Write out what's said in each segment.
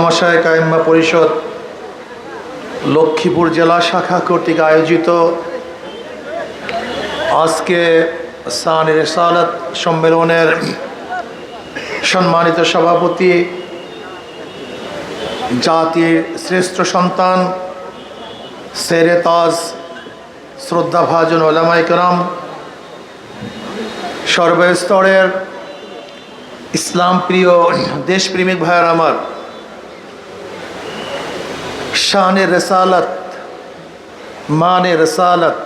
ওলামাশায় কায়েম্মা পরিষদ লক্ষ্মীপুর জেলা শাখা কর্তৃক আয়োজিত আজকে সান রেসালত সম্মেলনের সম্মানিত সভাপতি জাতির শ্রেষ্ঠ সন্তান, সেরে তাজ শ্রদ্ধাভাজন ওলামাইকরাম সর্বস্তরের ইসলাম প্রিয় দেশপ্রেমিক ভাইয়ার আমার শানে রেসালত মানে রেসালত।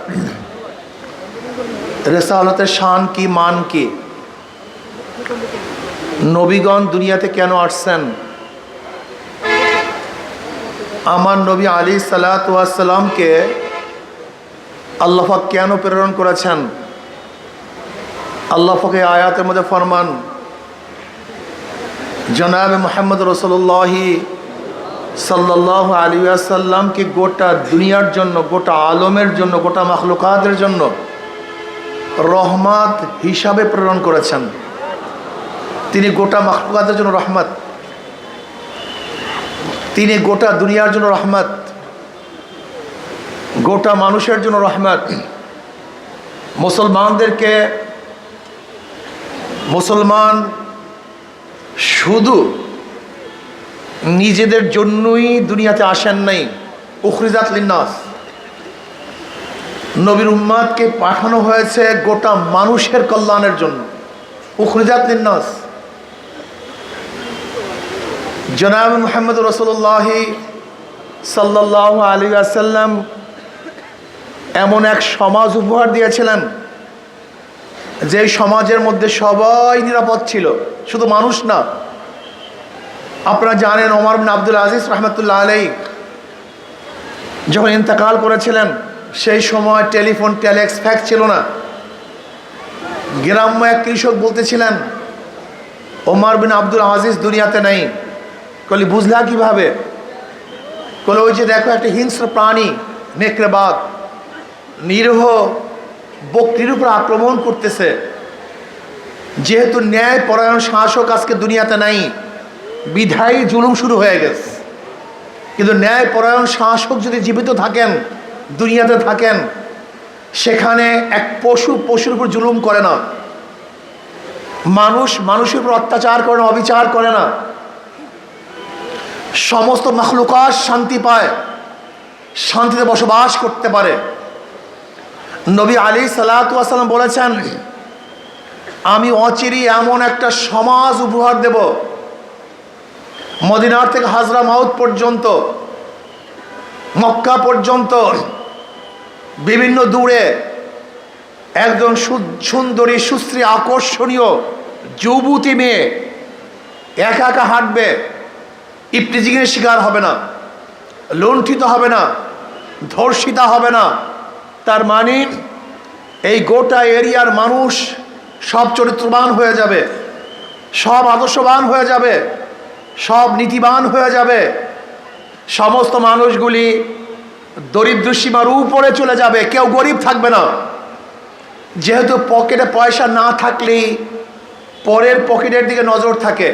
রেসালতের শান কি, মান কি? নবীগণ দুনিয়াতে কেন আসছেন? আমার নবী আলী সালাতামকে আল্লাহাক কেন প্রেরণ করেছেন? আল্লাহাকে আয়াতের মধ্যে ফরমান, জনাব মোহাম্মদ রসল্লাহি সাল্লাহ আলী আসাল্লামকে গোটা দুনিয়ার জন্য, গোটা আলমের জন্য, গোটা মখলুকাতের জন্য রহমত হিসাবে প্রেরণ করেছেন। তিনি গোটা মখলুকাতের জন্য রহমত। তিনি গোটা দুনিয়ার জন্য রহমত। গোটা মানুষের জন্য রহমত। মুসলমানদেরকে মুসলমান শুধু নিজেদের জন্যই দুনিয়াতে আসেন নাই। উখরিজাত লিন্নাস। নবীর উম্মাদকে পাঠানো হয়েছে গোটা মানুষের কল্যাণের জন্য। উখরিজাত লিন্নাস। জনাব মোহাম্মদ রসল্লাহ সাল্লাহ আলী আসাল্লাম এমন এক সমাজ উপহার দিয়েছিলেন যে সমাজের মধ্যে সবাই নিরাপদ ছিল। শুধু মানুষ না আপনারা জানেন ওমর বিন আব্দুল আজিজ রহমতুল্লাহ আলাই যখন ইন্তেকাল করেছিলেন, সেই সময় টেলিফোন টেলেক্স ফ্যাক্স ছিল না। গ্রাম্য এক কৃষক বলতেছিলেন, ওমর বিন আব্দুল আজিজ দুনিয়াতে নেই। কলি বুঝলা কীভাবে? কলে ওই যে দেখো একটা হিংস্র প্রাণী নেকড়েবাদ নিরহ বক্তির উপর আক্রমণ করতেছে। যেহেতু ন্যায় পরায়ণ শাসক আজকে দুনিয়াতে নাই বিধায়ী জুলুম শুরু হয়ে গেছে। কিন্তু ন্যায় পরায়ণ শাসক যদি জীবিত থাকেন, দুনিয়াতে থাকেন, সেখানে এক পশু পশুর উপর জুলুম করে না। মানুষ মানুষের উপর অত্যাচার করে না, অবিচার করে না। সমস্ত মখলুকাস শান্তি পায়, শান্তিতে বসবাস করতে পারে। নবী আলী সালাতাম বলেছেন, আমি অচিরি এমন একটা সমাজ উপহার দেব মদিনার থেকে হাজরা মাউত পর্যন্ত, মক্কা পর্যন্ত, বিভিন্ন দূরে একজন সুন্দরী, সুশ্রী, আকর্ষণীয় যুবতী মেয়ে একা একা হাঁটবে ইপটিজিংয়ের শিকার হবে না, লুণ্ঠিত হবে না, ধর্ষিতা হবে না। তার মানে এই গোটা এরিয়ার মানুষ সব চরিত্রবান হয়ে যাবে, সব আদর্শবান হয়ে যাবে। সব নীতিবান হয়ে যাবে। সমস্ত মানুষগুলি দরিদ্র সীমার উপরে চলে যাবে, কেউ গরিব থাকবে না। যেহেতু পকেটে পয়সা না থাকলেই পরের পকেটের দিকে নজর থাকে।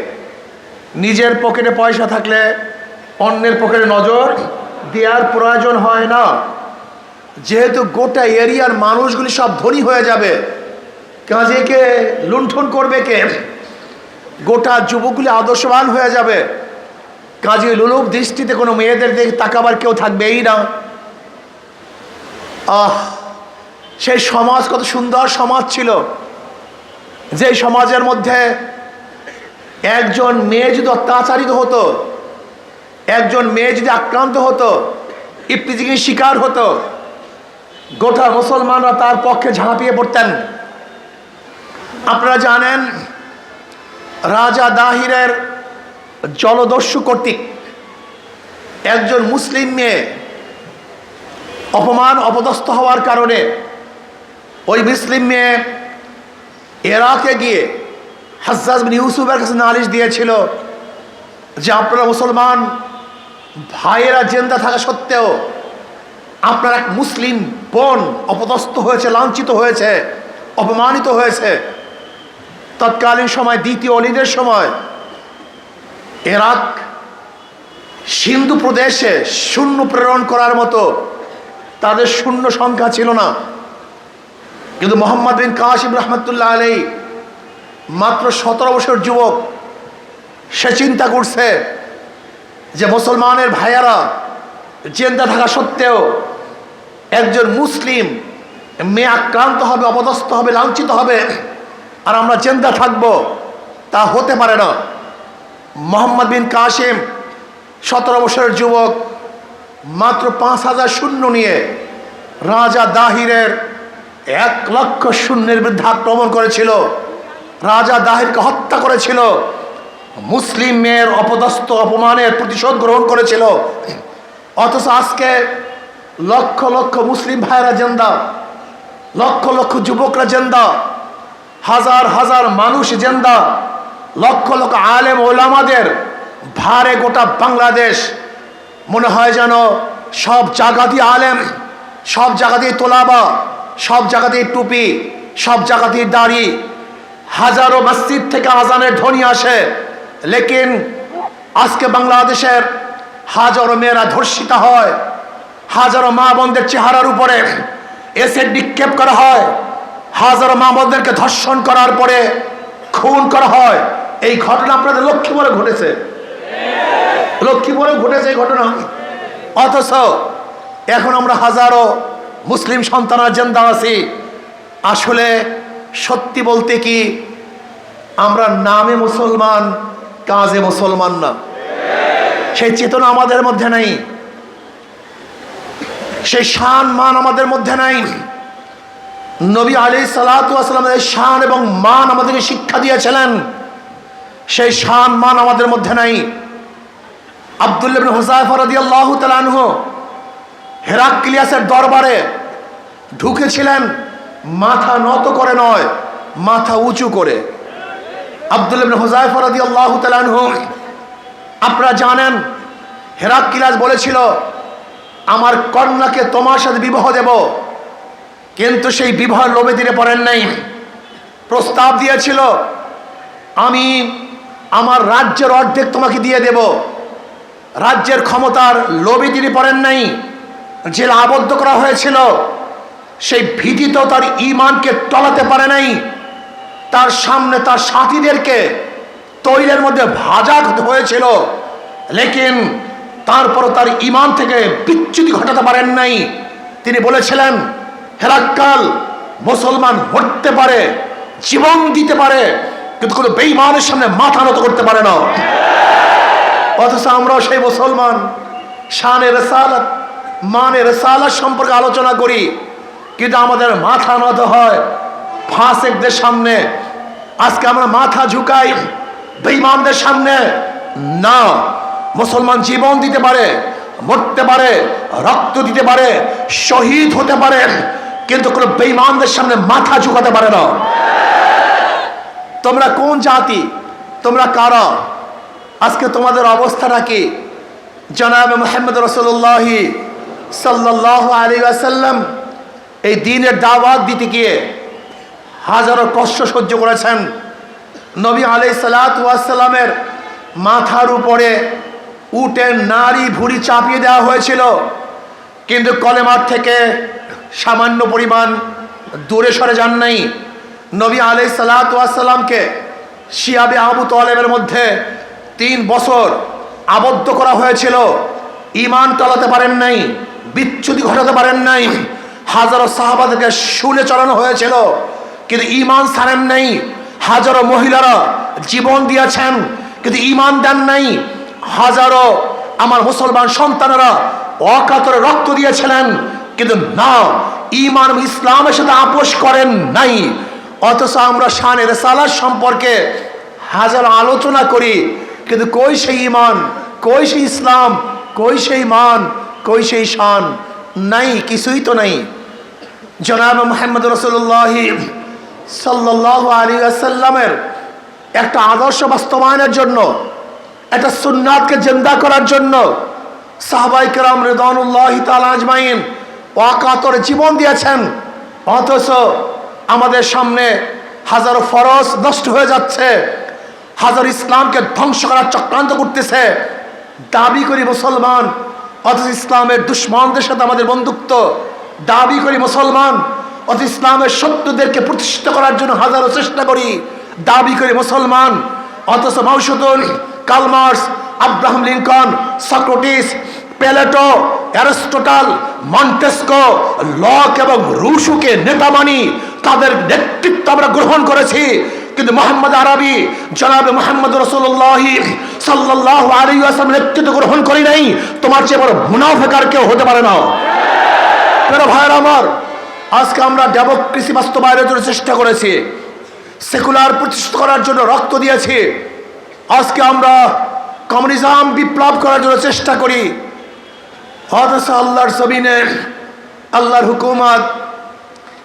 নিজের পকেটে পয়সা থাকলে অন্যের পকেটে নজর দেওয়ার প্রয়োজন হয় না। যেহেতু গোটা এরিয়ার মানুষগুলি সব ধনী হয়ে যাবে, কাজেকে লুণ্ঠন করবে কে? গোটা যুবকগুলি আদর্শবান হয়ে যাবে। কাজে লুলুপ দৃষ্টিতে কোনো মেয়েদের দিকে তাকাবার কেউ থাকবেই না। আহ, সেই সমাজ কত সুন্দর সমাজ ছিল। যে সমাজের মধ্যে একজন মেয়ে যদি অত্যাচারিত হতো, একজন মেয়ে যদি আক্রান্ত হতো ইফতিজিকে শিকার হতো, গোটা মুসলমানরা তার পক্ষে ঝাঁপিয়ে পড়তেন। আপনারা জানেন রাজা দাহিরের জলদস্যু কর্তৃক একজন মুসলিম মেয়ে অপমান, অপদস্থ হওয়ার কারণে ওই মুসলিম মেয়ে এরাকে গিয়ে হাজ্জাজ ইউসুফের কাছে নালিশ দিয়েছিল যে, আপনারা মুসলমান, ভাইয়েরা জেন্দা থাকা সত্ত্বেও আপনার এক মুসলিম বোন অপদস্থ হয়েছে, লাঞ্ছিত হয়েছে, অপমানিত হয়েছে তৎকালীন সময়, দ্বিতীয় অলিদের সময়, এরাক সিন্ধু প্রদেশে শূন্য প্রেরণ করার মতো তাদের শূন্য সংখ্যা ছিল না। কিন্তু মোহাম্মদ বিন কাসিম রহমতুল্লাহ আলী মাত্র সতেরো বছর যুবক, সে চিন্তা করছে যে মুসলমানের ভাইয়ারা চিন্তা থাকা সত্ত্বেও একজন মুসলিম মেয়ে আক্রান্ত হবে, অপদস্থ হবে, লাঞ্ছিত হবে। আর আমরা জেন্দা থাকব, তা হতে পারে না। মোহাম্মদ বিন কাসিম, সতেরো বছরের যুবক, মাত্র পাঁচ হাজার শূন্য নিয়ে রাজা দাহিরের এক লক্ষ শূন্যের বিরুদ্ধে আক্রমণ করেছিল। রাজা দাহিরকে হত্যা করেছিল। মুসলিম মেয়ের অপদস্থ অপমানের প্রতিশোধ গ্রহণ করেছিল। অথচ আজকে লক্ষ লক্ষ মুসলিম ভাইরা জেন্দা, লক্ষ লক্ষ যুবকরা জেন্দা হাজার হাজার মানুষ জেন্দা, লক্ষ লক্ষ আলেম ওলামাদের ভারে গোটা বাংলাদেশ মনে হয় যেন সব জায়গা দিয়ে আলেম, সব জায়গা দিয়ে তোলাবা, সব জায়গাতেই টুপি, সব জায়গাতেই দাড়ি। হাজারো মসজিদ থেকে আজানের ধ্বনি আসে, লেকিন আজকে বাংলাদেশের হাজারো মেয়েরা ধর্ষিতা হয়, হাজারো মা বোনদের চেহারার উপরে এসে নিক্ষেপ করা হয়। হাজারো মা ধর্ষণ করার পরে খুন করা হয়। এই ঘটনা আপনাদের লক্ষ্মীপুরে ঘটেছে। লক্ষ্মী লক্ষ্মীপুরে ঘটেছে এই ঘটনা। অথচ এখন আমরা হাজারো মুসলিম সন্তানরা জেন্দা আছি। আসলে সত্যি বলতে কি, আমরা নামে মুসলমান, কাজে মুসলমান না। সেই চেতনা আমাদের মধ্যে নাই। সেই শান মান আমাদের মধ্যে নাই। নবী আলী সালাতামের শান এবং মান আমাদেরকে শিক্ষা দিয়েছিলেন। সেই শান, মান আমাদের মধ্যে নাই। আবদুল্লাহ হুসাইফা রাদি আল্লাহ তালানহ হেরাক্লিয়াসের দরবারে ঢুকেছিলেন, মাথা নত করে নয়, মাথা উঁচু করে। আবদুল্লাহ হুসাইফা রাদি আল্লাহ তালানহ আপনারা জানেন, হেরাক্লিয়াস বলেছিল, আমার কন্যাকে তোমার সাথে বিবাহ দেব। কিন্তু সেই বিবাহ লোভে দিনে পড়েন নাই। প্রস্তাব দিয়েছিল, আমি আমার রাজ্যের অর্ধেক তোমাকে দিয়ে দেব। রাজ্যের ক্ষমতার লোভে তিনি পড়েন নাই। জেল আবদ্ধ করা হয়েছিল। সেই ভীতিতেও তার ইমানকে টলাতে পারে নাই। তার সামনে তার সাথীদেরকে তৈলের মধ্যে ভাজা হয়েছিল। লেকিন তারপরও তার ইমান থেকে বিচ্যুতি ঘটাতে পারেন নাই। তিনি বলেছিলেন হেরাক্কাল মুসলমান হতে পারে, জীবন দিতে পারে, কিন্তু কোনো বেইমানের সামনে মাথা নত করতে পারে না। অথচ আমরাও সেই মুসলমান, শানে রেসালত মানে রেসালত সম্পর্কে আলোচনা করি, কিন্তু আমাদের মাথা নত হয় ফাঁসেকদের সামনে। আজকে আমরা মাথা ঝুঁকাই বেইমানদের সামনে। না, মুসলমান জীবন দিতে পারে, মরতে পারে, রক্ত দিতে পারে, শহীদ হতে পারে কিন্তু কোনো বেইমানদের সামনে মাথা ঝুঁকাতে পারে না। তোমরা কোন জাতি? তোমরা কারা? আজকে তোমাদের অবস্থাটা কি জনাব মোহাম্মদ রসল্লাহ সাল্লাহ আলী আসাল্লাম এই দিনের দাওয়াত দিতে গিয়ে হাজারো কষ্ট সহ্য করেছেন। নবী আলি সালাতামের মাথার উপরে উটের নারী ভুড়ি চাপিয়ে দেওয়া হয়েছিল। কিন্তু কলেমার থেকে সামান্য পরিমাণ দূরে সরে যান নাই। নবী আলি সালাতামকে শিয়াবে আবু তলেবের মধ্যে তিন বছর আবদ্ধ করা হয়েছিল। ইমান টলাতে পারেন নাই বিচ্ছুতি ঘটাতে পারেন নাই। হাজারো সাহাবাদেরকে শুলে চড়ানো হয়েছিল, কিন্তু ইমান ছাড়েন নাই। হাজারো মহিলারা জীবন দিয়েছেন, কিন্তু ইমান দেন নাই। হাজারো আমার মুসলমান সন্তানেরা অকাতরে রক্ত দিয়েছিলেন কিন্তু না ইমান ইসলামের সাথে আপোষ করেন নাই। অথচ আমরা শানের সালার সম্পর্কে হাজার আলোচনা করি, কিন্তু কই সেই ইমান কই সেই ইসলাম, কই সেই মান, কই সেই শান? নাই, কিছুই তো নাই। জনাব মোহাম্মদ রসুল্লাহ সাল্লাহ আলী আসাল্লামের একটা আদর্শ বাস্তবায়নের জন্য, একটা সুন্নাতকে জিন্দা করার জন্য সাহবাই কেরাম রেদানুল্লাহ তালাজমাইন অকাতরে জীবন দিয়েছেন। অথচ আমাদের সামনে হাজারো ফরজ নষ্ট হয়ে যাচ্ছে। হাজার ইসলামকে ধ্বংস করার চক্রান্ত করতেছে। দাবি করি মুসলমান, অথচ ইসলামের দুশ্মনদের সাথে আমাদের বন্ধুত্ব। দাবি করি মুসলমান, অথচ ইসলামের শত্রুদেরকে প্রতিষ্ঠিত করার জন্য হাজারো চেষ্টা করি। দাবি করি মুসলমান, অথচ মৌসুদুল Karl Marx, Abraham Lincoln, Socrates Plato, Aristotle, Montesquieu, Locke এবং রুশুকে নেতা মানি তাদের নেতৃত্ব আমরা গ্রহণ করেছি। কিন্তু মোহাম্মদ আরবি, জনাবে মোহাম্মদ রসুল্লাহ সাল্লাহ আলী আসলাম নেতৃত্ব গ্রহণ করি নাই। তোমার চেয়ে বড় মুনাফেকার কেউ হতে পারে না। প্রিয় ভাইয়ের আমার, আজকে আমরা ডেমোক্রেসি বাস্তবায়নের জন্য চেষ্টা করেছি। সেকুলার প্রতিষ্ঠিত করার জন্য রক্ত দিয়েছি। আজকে আমরা কমিউনিজম বিপ্লব করার জন্য চেষ্টা করি। অথচ আল্লাহর জমিনে আল্লাহর হুকুমাত,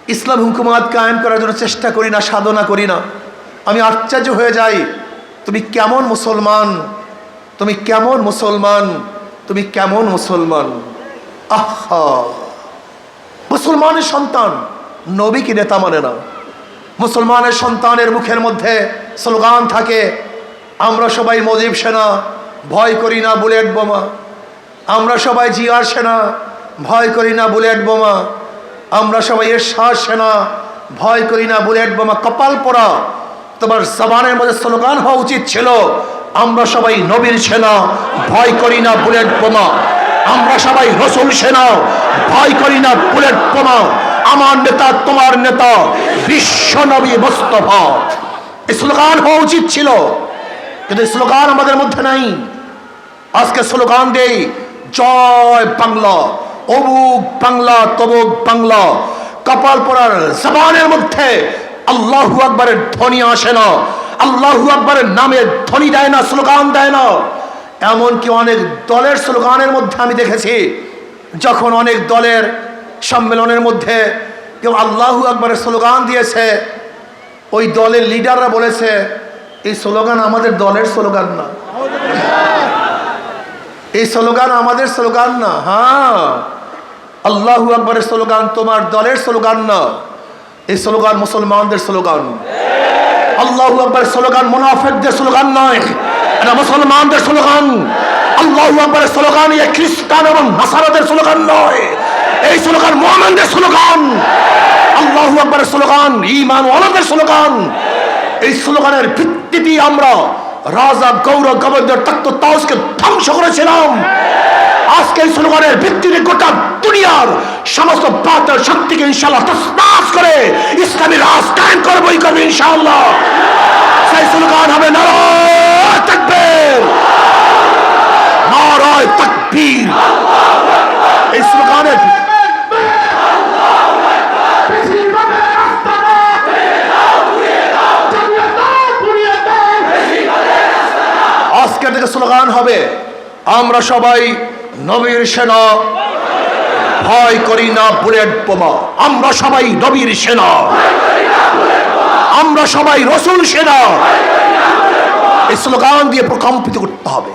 ইসলাম হুকুমাত কায়েম করার জন্য চেষ্টা করি না, সাধনা করি না। আমি আশ্চর্য হয়ে যাই, তুমি কেমন মুসলমান? তুমি কেমন মুসলমান? তুমি কেমন মুসলমান? আহা! মুসলমানের সন্তান নবীকে নেতা মানে না। মুসলমানের সন্তানের মুখের মধ্যে স্লোগান থাকে, আমরা সবাই মজিব সেনা, ভয় করি না, বুলেট বোমা। আমরা সবাই জিয়ার সেনা, ভয় করি না বুলেট বোমা। আমরা সবাই এর এরশাদ সেনা, ভয় করি না বুলেট বোমা, কপাল পরা তোমার জবানের মধ্যে স্লোগান হওয়া উচিত ছিল, আমরা সবাই নবীর সেনা, ভয় করি না বুলেট বোমা। আমরা সবাই রসুল সেনা, ভয় করি না বুলেট বোমা। আমার নেতা, তোমার নেতা, বিশ্ব নবী মোস্তফা। স্লোগান হওয়া উচিত ছিল, কিন্তু স্লোগান আমাদের মধ্যে নাই। আজকে স্লোগান দেই জয় বাংলা, অমুক বাংলা, তমুক বাংলা। কপাল পরার জবানের মধ্যে আল্লাহু আকবরের ধ্বনি আসে না, আল্লাহু আকবরের নামে ধ্বনি দেয় না, স্লোগান দেয় না। এমনকি অনেক দলের স্লোগানের মধ্যে আমি দেখেছি, যখন অনেক দলের সম্মেলনের মধ্যে কেউ আল্লাহু আকবরের স্লোগান দিয়েছে, ওই দলের লিডাররা বলেছে, এই স্লোগান আমাদের দলের স্লোগান না। এই স্লোগান আমাদের স্লোগান না হ্যাঁ। আল্লাহু আকবরের স্লোগান তোমার দলের স্লোগান না, এই স্লোগান মুসলমানদের স্লোগান। আল্লাহু আকবরের স্লোগান মুনাফেকদের স্লোগান নয়, এটা মুসলমানদের স্লোগান। আল্লাহু আকবরের স্লোগান এ খ্রিস্টান এবং নাসারাদের স্লোগান নয়, এই স্লোগান মোহামেনদের স্লোগান। আল্লাহু আকবরের স্লোগান ইমান ওয়ালাদের স্লোগান। এই স্লোগানের ভিত্তিতে আমরা রাজা গৌরব গবর্ধর তত্ত্ব তাওসকে ধ্বংস করেছিলাম। আজকে এই ভিত্তিতে গোটা দুনিয়ার সমস্ত বাতের শক্তিকে ইনশাল্লাহ তসনাস করে ইসলামী রাজ কায়েম করবই করবে ইনশাআল্লাহ। সেই স্লোগান হবে নারায় তাকবীর। নারায় তাকবীর। এই স্লোগানের স্লোগান হবে, আমরা সবাই নবীর সেনা। ভয় করি না বুলেট বোমা, আমরা সবাই নবীর সেনা। আমরা সবাই রসুল সেনা। এই স্লোগান দিয়ে প্রকম্পিত করতে হবে।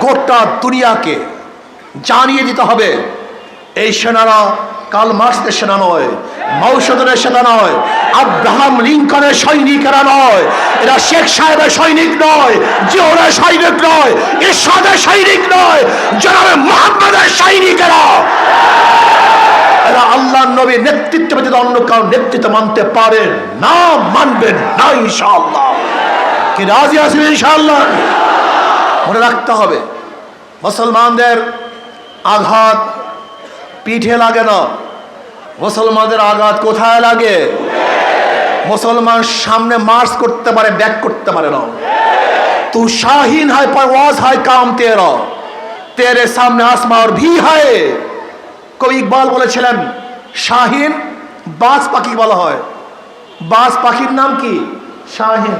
গোটা দুনিয়াকে জানিয়ে দিতে হবে, এই সেনারা কাল মার্সদের সেনা নয়, মৌসুদের সেনা নয়, আব্রাহাম লিঙ্কনের সৈনিকেরা নয়, এরা শেখ সাহেবের সৈনিক নয় জিওরের সৈনিক নয় ইরশাদের সৈনিক নয়, জনাবে মোহাম্মদের সৈনিকেরা। এরা আল্লাহ নবীর নেতৃত্ব ব্যতীত অন্য কারণ নেতৃত্ব মানতে পারেন না মানবেন না, ইনশাআল্লাহ। কি রাজি আছেন, ইনশাআল্লাহ? মনে রাখতে হবে, মুসলমানদের আঘাত পিঠে লাগে না। মুসলমানদের আঘাত কোথায় লাগে? মুসলমান সামনে মার্চ করতে পারে ব্যাক করতে পারে না। তু শাহীন হয়, পরওয়াজ হয়, কাম তেরা। তেরে সামনে আসমা ওর ভি হয়। কবি ইকবাল বলেছিলেন, শাহীন বাস পাখি বলা হয়। বাস পাখির নাম কি? শাহীন।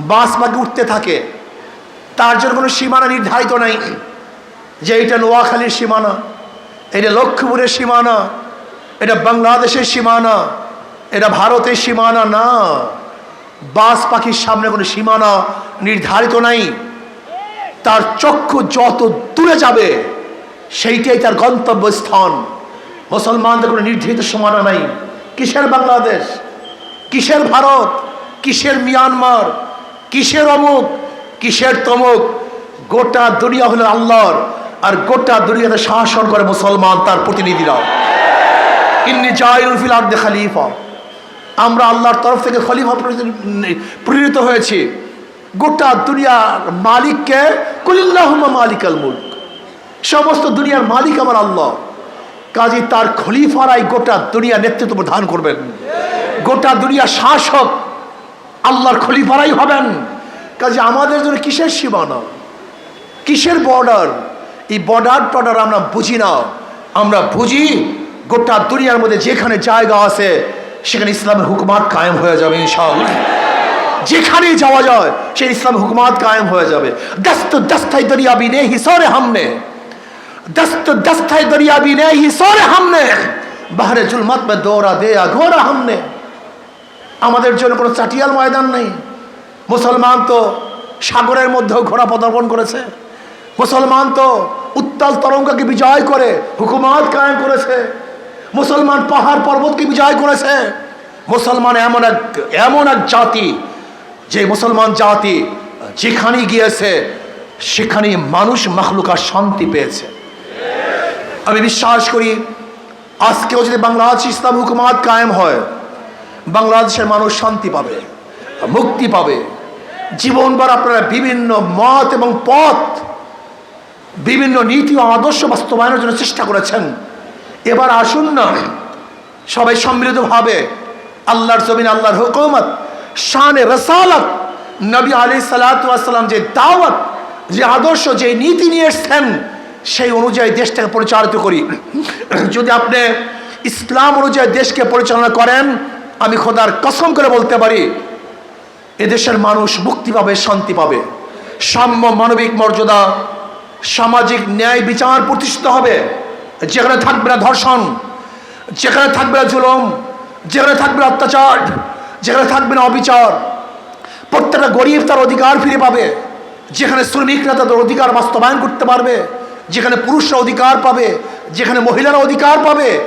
বাস পাখি উঠতে থাকে। তার জন্য কোনো সীমানা নির্ধারিত নাই। যে এইটা নোয়াখালীর সীমানা। এটা লক্ষ্মীপুরের সীমানা, এটা বাংলাদেশের সীমানা, এটা ভারতের সীমানা না। বাস পাখির সামনে কোনো সীমানা নির্ধারিত নাই। তার চক্ষু যত দূরে যাবে, সেইটাই তার গন্তব্যস্থান। মুসলমানদের কোনো নির্ধারিত সীমানা নাই। কিসের বাংলাদেশ? কিসের ভারত? কিসের মিয়ানমার? কিসের অমুক? কিসের তমুক? গোটা দুনিয়া হলো আল্লাহর। আর গোটা দুনিয়াতে শাসন করে মুসলমান তার প্রতিনিধিরা ইন্নি জাইলুল ফিল আরদি খলিফা। আমরা আল্লাহর তরফ থেকে খলিফা প্রেরিত- হয়েছি। গোটা দুনিয়ার মালিককে কুলিল্লাহুম্মা মালিকাল মুলক। সমস্ত দুনিয়ার মালিক আমার আল্লাহ। কাজী তার খলিফারাই গোটা দুনিয়া নেতৃত্ব প্রদান করবেন। গোটা দুনিয়া শাসক আল্লাহর খলিফারাই হবেন। কাজে আমাদের জন্য কিসের সীমানা? কিসের বর্ডার? এই বর্ডার টর্ডার আমরা বুঝি না। আমরা বুঝি গোটা দুনিয়ার মধ্যে যেখানে জায়গা আছে, সেখানে ইসলামের হুকুমাত কায়েম হয়ে যাবে ইনশাল যেখানে যাওয়া যায়, সেই ইসলাম হুকুমাত কায়েম হয়ে যাবে। দস্ত দস্তাই দরিয়াবি বিনে হিসরে হামনে। দস্ত দস্তাই দরিয়াবি নে হিসরে হামনে। বাহারে জুলমত মে দৌড়া দেয়া ঘোরা হামনে। আমাদের জন্য কোনো চাটিয়াল ময়দান নেই। মুসলমান তো সাগরের মধ্যেও ঘোড়া পদার্পণ করেছে। মুসলমান তো উত্তাল তরঙ্গকে বিজয় করে, হুকুমাত কায়েম করেছে। মুসলমান পাহাড় পর্বতকে বিজয় করেছে। মুসলমান এমন এক এমন এক জাতি, যে মুসলমান জাতি যেখানে গিয়েছে সেখানে মানুষ মখলুকা শান্তি পেয়েছে। আমি বিশ্বাস করি, আজকেও যদি বাংলাদেশ ইসলাম হুকুমাত কায়েম হয়, বাংলাদেশের মানুষ শান্তি পাবে, মুক্তি পাবে। জীবনভর আপনারা বিভিন্ন মত এবং পথ বিভিন্ন নীতি ও আদর্শ বাস্তবায়নের জন্য চেষ্টা করেছেন। এবার আসুন না, সবাই সম্মিলিতভাবে আল্লাহর জমিন, আল্লাহর হুকুমত, শানে রসালত, নবী আলি সালাতাম যে দাওয়াত, যে আদর্শ, যে নীতি নিয়ে এসছেন, সেই অনুযায়ী দেশটাকে পরিচালিত করি। যদি আপনি ইসলাম অনুযায়ী দেশকে পরিচালনা করেন, আমি খোদার কসম করে বলতে পারি, এদেশের মানুষ মুক্তি পাবে, শান্তি পাবে। সাম্য মানবিক মর্যাদা সামাজিক ন্যায় বিচার প্রতিষ্ঠিত হবে। যেখানে থাকবে না ধর্ষণ, যেখানে থাকবে না জুলম, যেখানে থাকবে না অত্যাচার, যেখানে থাকবে না অবিচার, প্রত্যেকটা গরিব তার অধিকার ফিরে পাবে। যেখানে শ্রমিকরা তাদের অধিকার বাস্তবায়ন করতে পারবে, যেখানে পুরুষরা অধিকার পাবে, যেখানে মহিলারা অধিকার পাবে,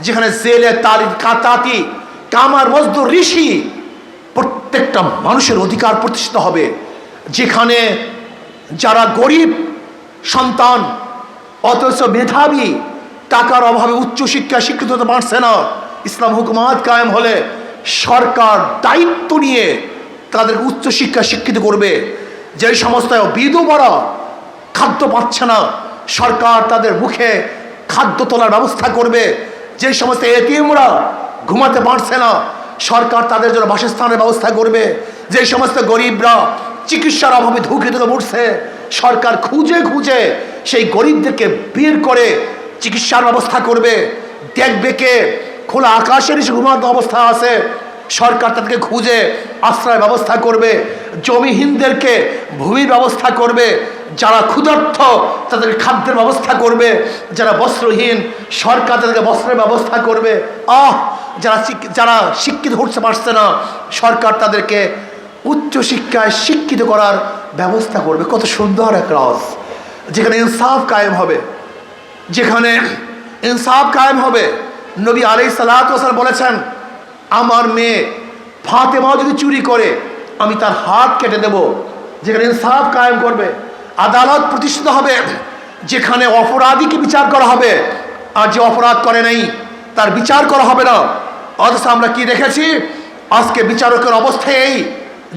যেখানে জেলে তার কাতাতি, কামার, মজদুর, ঋষি, প্রত্যেকটা মানুষের অধিকার প্রতিষ্ঠিত হবে। যেখানে যারা গরিব সন্তান, অথচ মেধাবী, টাকার অভাবে উচ্চশিক্ষা শিক্ষিত হতে পারছে না। ইসলাম হুকুমাত কায়েম হলে সরকার দায়িত্ব নিয়ে তাদেরকে উচ্চশিক্ষা শিক্ষিত করবে। যে সমস্ত বিধবারা খাদ্য পাচ্ছে না, সরকার তাদের মুখে খাদ্য তোলার ব্যবস্থা করবে। যে সমস্ত এটিএমরা ঘুমাতে পারছে না, সরকার তাদের জন্য বাসস্থানের ব্যবস্থা করবে। যে সমস্ত গরিবরা চিকিৎসার অভাবে ধুকে ধুকে মরছে সরকার খুঁজে খুঁজে সেই গরিবদেরকে বের করে চিকিৎসার ব্যবস্থা করবে। দেখবে কে? খোলা আকাশের এসে ঘুমাতে অবস্থা আছে। সরকার তাদেরকে খুঁজে আশ্রয় ব্যবস্থা করবে। জমিহীনদেরকে ভূমির ব্যবস্থা করবে। যারা ক্ষুধার্থ তাদের খাদ্যের ব্যবস্থা করবে। যারা বস্ত্রহীন, সরকার তাদেরকে বস্ত্রের ব্যবস্থা করবে। আহ! যারা যারা শিক্ষিত হতে পারছে না, সরকার তাদেরকে উচ্চশিক্ষায় শিক্ষিত করার ব্যবস্থা করবে। কত সুন্দর এক রাজ যেখানে ইনসাফ কায়েম হবে, যেখানে ইনসাফ কায়েম হবে, নবী আলাই সালাতাম বলেছেন, আমার মেয়ে ফাতেমা যদি চুরি করে, আমি তার হাত কেটে দেব। যেখানে ইনসাফ কায়েম করবে, আদালত প্রতিষ্ঠিত হবে, যেখানে অপরাধীকে বিচার করা হবে, আর যে অপরাধ করে নাই, তার বিচার করা হবে না। অথচ আমরা কি দেখেছি? আজকে বিচারকের অবস্থায় এই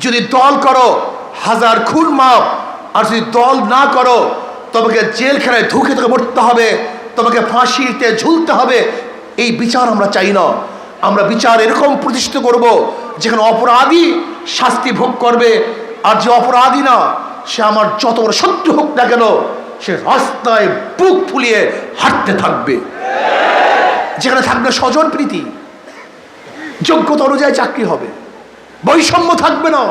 যদি দল করো হাজার খুন মাপ। আর যদি দল না করো, তোমাকে জেলখানায় ধুকে তোকে মরতে হবে, তোমাকে ফাঁসিতে ঝুলতে হবে, এই বিচার আমরা চাই না। আমরা বিচার এরকম প্রতিষ্ঠিত করব, যেখানে অপরাধী শাস্তি ভোগ করবে। আর যে অপরাধী না, সে আমার যত বড় শত্রু হোক না কেন, সে রাস্তায় বুক ফুলিয়ে হাঁটতে থাকবে। যেখানে থাকবে স্বজন প্রীতি, যোগ্যতা অনুযায়ী চাকরি হবে, বৈষম্য থাকবে না।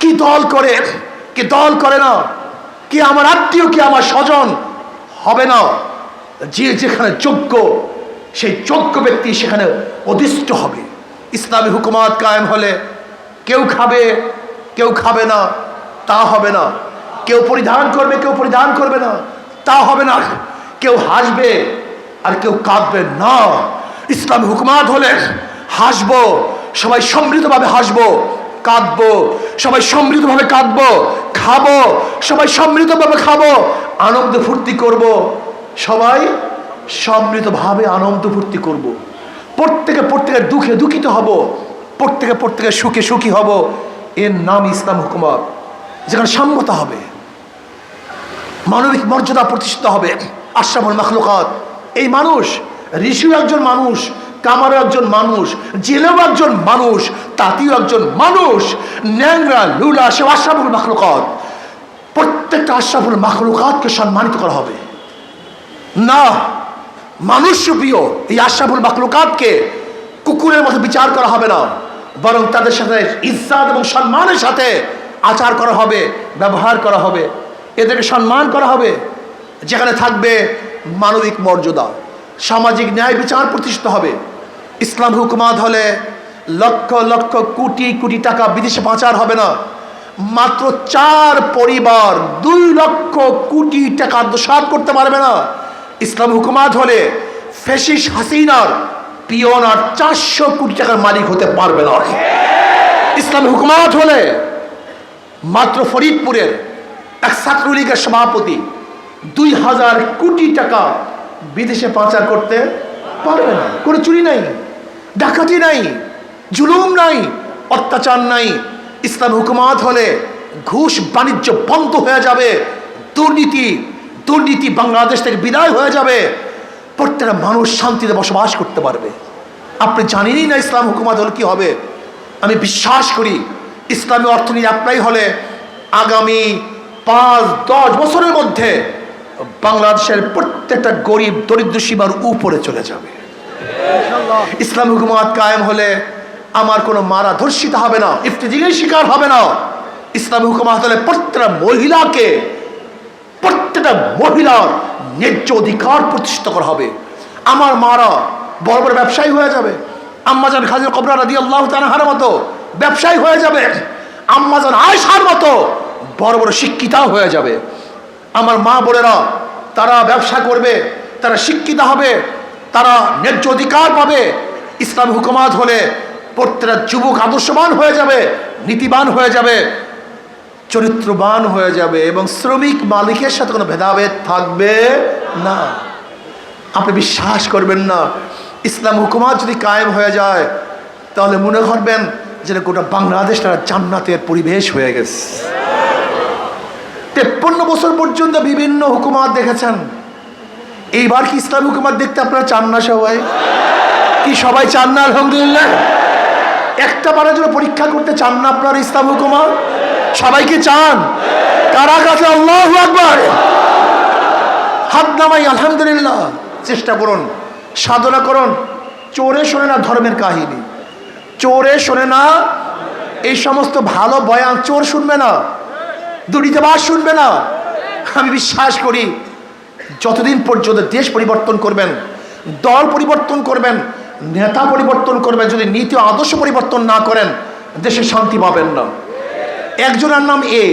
কি দল করে, কি দল করে না? কি আমার আত্মীয়, কি আমার স্বজন? হবে না। যে যেখানে যোগ্য, সেই যোগ্য ব্যক্তি সেখানে অধিষ্ঠ হবে। ইসলামী হুকুমাত কায়েম হলে কেউ খাবে কেউ খাবে না, তা হবে না। কেউ পরিধান করবে, কেউ পরিধান করবে না, তা হবে না। কেউ হাসবে আর কেউ কাঁদবে না। ইসলামী হুকুমাত হলে হাসবো, সবাই সমৃদ্ধভাবে হাসবো। কাঁদবো। সবাই সমৃদ্ধভাবে কাঁদবো। খাব। সবাই সমৃদ্ধভাবে খাব। আনন্দ ফুর্তি করব। সবাই সমৃদ্ধভাবে আনন্দ ফুর্তি করব। প্রত্যেকে প্রত্যেকের দুঃখে দুঃখিত হব। প্রত্যেকে প্রত্যেকের সুখে সুখী হব। এর নাম ইসলাম হুকুমত। যেখানে সাম্যতা হবে। মানবিক মর্যাদা প্রতিষ্ঠিত হবে। আশরাফুল মাখলুকাত। এই মানুষ, ঋষিও একজন মানুষ। কামারও একজন মানুষ জেলেও একজন মানুষ তাঁতিও একজন মানুষ, ন্যাংরা, লুলা, সে আশরাফুল মাখলুকাত। প্রত্যেকটা আশরাফুল মাখলুকাতকে সম্মানিত করা হবে। না, মানুষ প্রিয়, এই আশরাফুল মাখলুকাতকে কুকুরের মতো বিচার করা হবে না, বরং তাদের সাথে ইজ্জাত এবং সম্মানের সাথে আচার করা হবে, ব্যবহার করা হবে, এদেরকে সম্মান করা হবে, যেখানে থাকবে মানবিক মর্যাদা। সামাজিক ন্যায় বিচার প্রতিষ্ঠিত হবে। ইসলাম হুকুমাত হলে লক্ষ লক্ষ কোটি কোটি টাকা বিদেশে পাচার হবে না। মাত্র চার পরিবার দুই লক্ষ কোটি টাকা আত্মসাত করতে পারবে না। ইসলাম হুকুমাত হলে ফেসিস হাসিনার পিয়ন আর চারশো কোটি টাকার মালিক হতে পারবে না। ইসলাম হুকুমাত হলে মাত্র ফরিদপুরের এক ছাত্রলীগের সভাপতি দুই হাজার কোটি টাকা বিদেশে পাচার করতে পারবে না। কোনো চুরি নাই, ডাকাতি নাই, জুলুম নাই, অত্যাচার নাই। ইসলাম হুকুমাত হলে ঘুষ বাণিজ্য বন্ধ হয়ে যাবে। দুর্নীতি দুর্নীতি বাংলাদেশ থেকে বিদায় হয়ে যাবে। প্রত্যেকটা মানুষ শান্তিতে বসবাস করতে পারবে। আপনি জানেনই না ইসলাম হুকুমাত হলে কি হবে। আমি বিশ্বাস করি, ইসলামী অর্থনীতি অ্যাপ্লাই হলে আগামী পাঁচ, দশ বছরের মধ্যে বাংলাদেশের প্রত্যেকটা গরিব দরিদ্র সীমার উপরে চলে যাবে। ইসলাম হুকুমাত কায়েম হলে আমার কোনো মারা ধর্ষিত হবে না ইফতিজিংয়ের শিকার হবে না। ইসলাম হুকুমাত হলে প্রত্যেকটা মহিলাকে, প্রত্যেকটা মহিলার ন্যায্য অধিকার প্রতিষ্ঠিত করা হবে। আমার মারা বড় বড় ব্যবসায়ী হয়ে যাবে। আম্মাজান খাজির কবরা রাদি আল্লাহ তানাহার মতো ব্যবসায়ী হয়ে যাবে। আম্মাজান আয়সার মতো বড় বড় শিক্ষিতাও হয়ে যাবে। আমার মা বোনেরা, তারা ব্যবসা করবে, তারা শিক্ষিত হবে, তারা ন্যায্য অধিকার পাবে। ইসলাম হুকুমাত হলে প্রত্যেকটা যুবক আদর্শবান হয়ে যাবে, নীতিবান হয়ে যাবে, চরিত্রবান হয়ে যাবে এবং শ্রমিক মালিকের সাথে কোনো ভেদাভেদ থাকবে না। আপনি বিশ্বাস করবেন না, ইসলাম হুকুমাত যদি কায়েম হয়ে যায়, তাহলে মনে করবেন যে গোটা বাংলাদেশ তারা জান্নাতের পরিবেশ হয়ে গেছে। তেপ্পন্ন বছর পর্যন্ত বিভিন্ন হুকুমাত দেখেছেন। এইবার কি ইসলাম হুকুমাত দেখতে আপনারা চান না সবাই? কি সবাই চান না, আলহামদুলিল্লাহ? একটা বারের জন্য পরীক্ষা করতে চান না আপনার ইসলাম হুকুমাত? সবাইকে চান? কারা কাছে? আল্লাহ আকবার। হাত নামাই, আলহামদুলিল্লাহ। চেষ্টা করুন, সাধনা করুন। চোরে শোনে না ধর্মের কাহিনী। চোরে শোনে না এই সমস্ত ভালো বয়ান, চোর শুনবে না। দুর্নীতিবাস শুনবে না। আমি বিশ্বাস করি, যতদিন পর্যন্ত দেশ পরিবর্তন করবেন, দল পরিবর্তন করবেন, নেতা পরিবর্তন করবেন, যদি নীতি আদর্শ পরিবর্তন না করেন, দেশে শান্তি পাবেন না। একজনের নাম এ,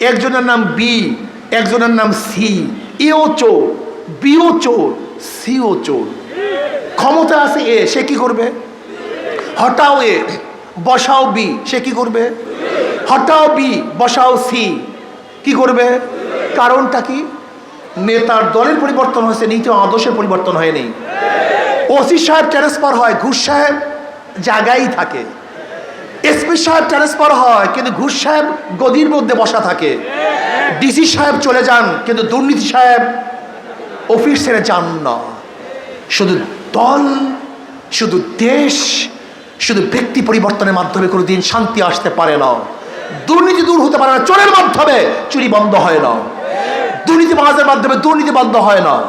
একজনের নাম বি, একজনের নাম সি এও চোর বিও চোর সিও চোর ক্ষমতা আছে এ, সে কি করবে? হটাও এ, বসাও বি, সে কি করবে? হটাও বি, বসাও সি। কি করবে? কারণটা কি? নেতার দলের পরিবর্তন হয়েছে নীতি আদর্শের পরিবর্তন হয়নি ওসি সাহেব ট্রান্সফার হয়, ঘুষ সাহেব জায়গায় থাকে। এসপি সাহেব ট্রান্সফার হয়, কিন্তু ঘুষ সাহেব গদির মধ্যে বসা থাকে। ডিসি সাহেব চলে যান, কিন্তু দুর্নীতি সাহেব অফিস ছেড়ে যান না। শুধু দল, শুধু দেশ, শুধু ব্যক্তি পরিবর্তনের মাধ্যমে কোনো দিন শান্তি আসতে পারে না। দুর্নীতি দূর হতে পারে না। চোরের মাধ্যমে চুরি বন্ধ হয় না। দুর্নীতি বাজের মাধ্যমে দুর্নীতি বন্ধ হয় না।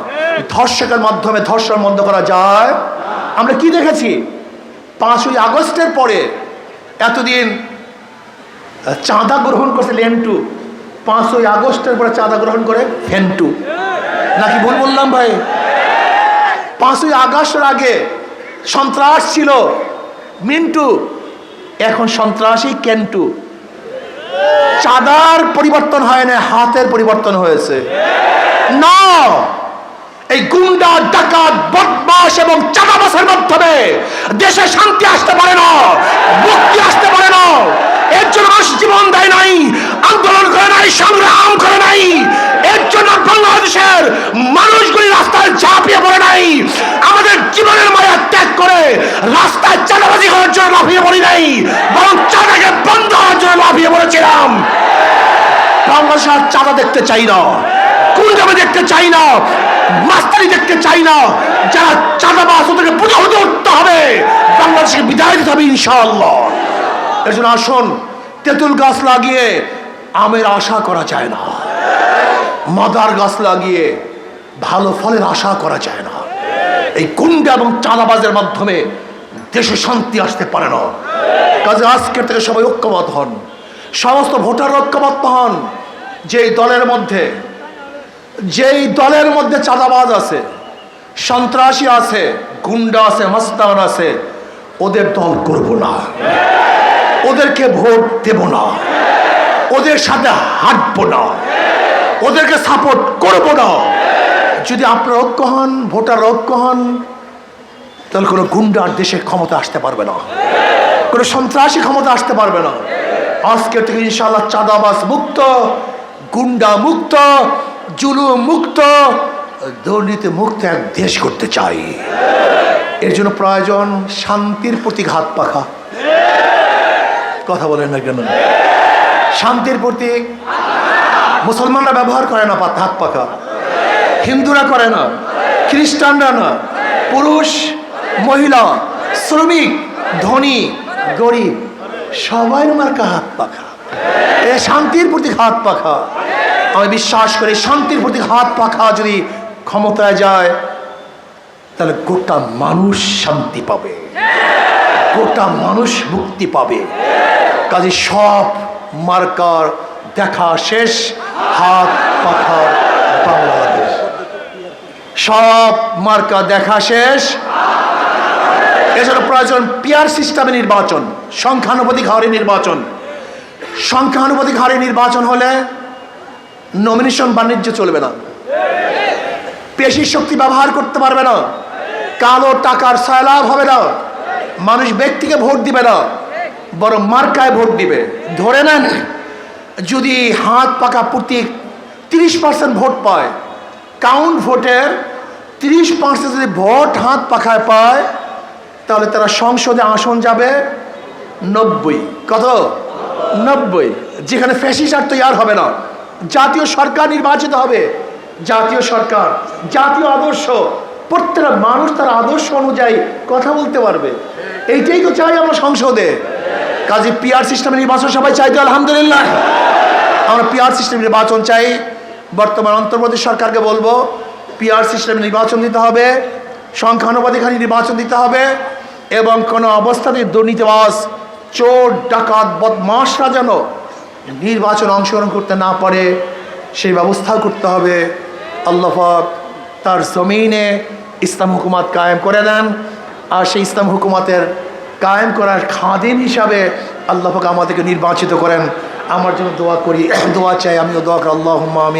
ধর্ষকের মাধ্যমে ধর্ষণ বন্ধ করা যায়। আমরা কি দেখেছি? পাঁচই আগস্টের পরে এতদিন চাঁদা গ্রহণ করছে লেন্টু। পাঁচই আগস্টের পরে চাঁদা গ্রহণ করে ফেন্টু। নাকি ভুল বললাম ভাই? পাঁচই আগস্টের আগে সন্ত্রাস ছিল মিন্টু। এখন সন্ত্রাসী কেন্টু। চাঁদার পরিবর্তন হয় না, হাতের পরিবর্তন হয়েছে। না, এই গুন্ডা, ডাকাত বদমাস এবং চাঁদাবাসের মাধ্যমে দেশে শান্তি আসতে পারে না, মুক্তি আসতে পারে না। এর জন্য মানুষ জীবন দেয় নাই, আন্দোলন করে নাই সংগ্রাম করে নাই। এর জন্য বাংলাদেশের মানুষগুলি রাস্তায় ঝাঁপিয়ে পড়ে নাই। আমাদের জীবনের করে রাস্তায় চাঁদাবাজি করার জন্য লাফিয়ে পড়ি নাই, বরং চাঁদাকে বন্ধ হওয়ার জন্য লাফিয়ে পড়েছিলাম বাংলাদেশ আর চাঁদা দেখতে চাই না কুলজামে দেখতে চাই না মাস্তারি দেখতে চাই না, যারা চাঁদাবাস ওদেরকে বুঝে হতে উঠতে হবে, বাংলাদেশকে বিদায় দিতে হবে ইনশাআল্লাহ। এর জন্য আসুন, তেঁতুল গাছ লাগিয়ে আমের আশা করা যায় না, মাদার গাছ লাগিয়ে ভালো ফলের আশা করা যায় না। এই গুন্ডা এবং চাঁদাবাজের মাধ্যমে দেশে শান্তি আসতে পারে না। কাজে আজকের থেকে সবাই ঐক্যবদ্ধ হন। সমস্ত ভোটার ঐক্যবদ্ধ হন। যেই দলের মধ্যে, যেই দলের মধ্যে চাঁদাবাজ আছে, সন্ত্রাসী আছে, গুন্ডা আছে, মাস্তান আছে, ওদের দল করব না। ওদেরকে ভোট দেব না। ওদের সাথে হাঁটবো না। ওদেরকে সাপোর্ট করব না। যদি আপনার ঐক্য হন ভোটার ঐক্য হন, তাহলে কোনো গুন্ডার দেশে ক্ষমতা আসতে পারবে না। কোনো সন্ত্রাসী ক্ষমতা আসতে পারবে না। আজকে থেকে ইনশাল্লাহ চাঁদাবাস মুক্ত, গুন্ডা মুক্ত, জুলুম মুক্ত, দুর্নীতি মুক্ত এক দেশ করতে চাই। এর জন্য প্রয়োজন শান্তির প্রতি ঘাত পাখা। কথা বলেন না কেন? শান্তির প্রতীক মুসলমানরা ব্যবহার করে না হাত পাখা। হিন্দুরা করে না, খ্রিস্টানরা না, পুরুষ, মহিলা, শ্রমিক, ধনী, গরিব, সবাই মার্কা হাত পাখা। এ শান্তির প্রতি হাত পাখা। আমি বিশ্বাস করি শান্তির প্রতি হাত পাখা যদি ক্ষমতায় যায়, তাহলে গোটা মানুষ শান্তি পাবে। গোটা মানুষ মুক্তি পাবে। কাজে সব মার্কার দেখা শেষ, হাত বাংলাদেশ সব মার্কা দেখা শেষ। এছাড়া প্রয়োজন পিয়ার সিস্টেমে নির্বাচন, সংখ্যানুপাতিক হারে নির্বাচন। সংখ্যানুপাতিক হারে নির্বাচন হলে নমিনেশন বাণিজ্য চলবে না। পেশি শক্তি ব্যবহার করতে পারবে না। কালো টাকার সয়লাভ হবে না। মানুষ ব্যক্তিকে ভোট দিবে না, বরং মার্কায় ভোট দিবে। ধরে নেন, যদি হাত পাকা প্রতীক তিরিশ পার্সেন্ট ভোট পায় কাউন্ট ভোটের তিরিশ পার্সেন্ট যদি ভোট হাত পাখায় পায়, তাহলে তারা সংসদে আসন যাবে নব্বই। কত? নব্বই। যেখানে ফ্যাসিস আর হবে না। জাতীয় সরকার নির্বাচিত হবে। জাতীয় সরকার, জাতীয় আদর্শ। প্রত্যেকটা মানুষ তার আদর্শ অনুযায়ী কথা বলতে পারবে। এইটাই তো চাই আমরা সংসদে। কাজে পিআর সিস্টেমে নির্বাচন সবাই চাই তো আলহামদুলিল্লাহ। আমরা পিআর সিস্টেম নির্বাচন চাই। বর্তমান অন্তর্বর্তী সরকারকে বলব পিআর সিস্টেমে নির্বাচন দিতে হবে সংখ্যানুপাতিক নির্বাচন দিতে হবে, এবং কোনো অবস্থাতে দুর্নীতিবাস চোর, ডাকাত বদমাসরা যেন নির্বাচন অংশগ্রহণ করতে না পারে, সেই ব্যবস্থাও করতে হবে। আল্লাহাক তার জমিনে ইসলাম হুকুমাত কায়েম করে দেন, আর সেই ইসলাম হুকুমাতের কায়েম করার খাদিম হিসাবে আল্লাহাক আমাদেরকে নির্বাচিত করেন। আমার জন্য দোয়া করি, দোয়া চাই, আমিও দোয়া করি আল্লাহ আমি